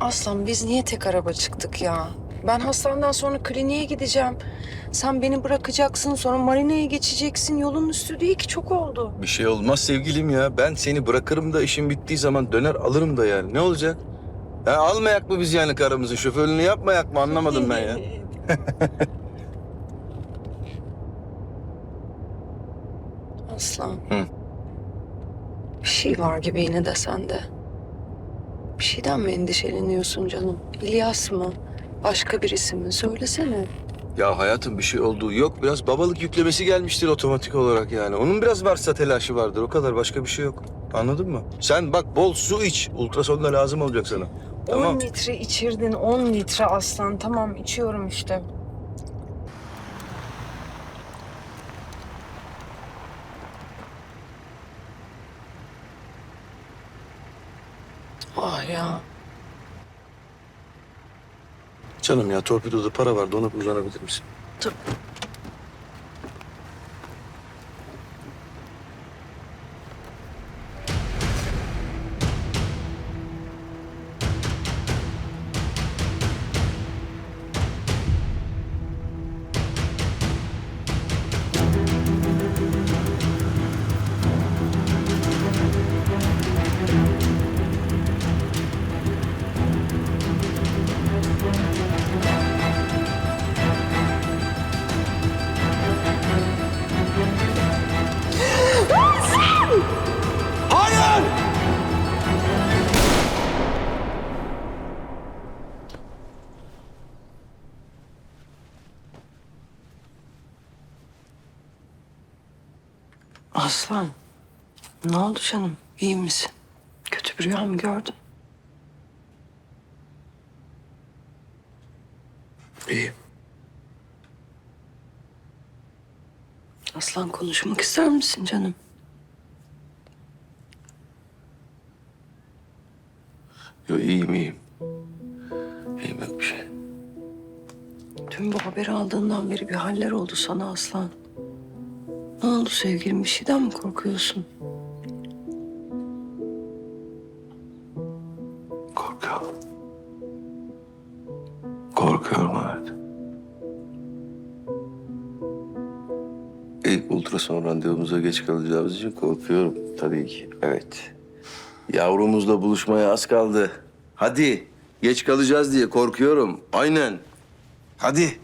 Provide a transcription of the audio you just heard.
Aslan biz niye tek araba çıktık ya? Ben hastaneden sonra kliniğe gideceğim. Sen beni bırakacaksın sonra marineye geçeceksin. Yolun üstü değil ki çok oldu. Bir şey olmaz sevgilim ya. Ben seni bırakırım da işim bittiği zaman döner alırım da yani. Ne olacak? Ha, almayak mı biz yani karımızı? Şoförlüğünü yapmayak mı? Anlamadım ben ya. Aslan. Hı. Bir şey var gibi yine de sende. Bir şeyden mi endişeleniyorsun canım? İlyas mı? Başka birisi mi? Söylesene. Ya hayatım bir şey olduğu yok. Biraz babalık yüklemesi gelmiştir otomatik olarak yani. Onun biraz varsa telaşı vardır. O kadar başka bir şey yok. Anladın mı? Sen bak bol su iç. Ultrason da lazım olacak sana. 10 Tamam. litre içirdin, 10 litre aslan. Tamam içiyorum işte. Ah ya. Canım ya torpidoda para vardı. Ona uzanabilir misin? Dur. Aslan. Ne oldu canım? İyi misin? Kötü bir rüya mı gördün? İyiyim. Aslan konuşmak ister misin canım? Yo, iyiyim iyiyim. İyiyim yok bir şey. Dün bu haberi aldığından beri bir haller oldu sana Aslan. Ne oldu sevgilim? Bir şeyden mi korkuyorsun? Korkuyorum. Korkuyorum evet. İlk ultrason randevumuza geç kalacağımız için korkuyorum tabii ki. Evet. Yavrumuzla buluşmaya az kaldı. Hadi. Geç kalacağız diye korkuyorum. Aynen. Hadi.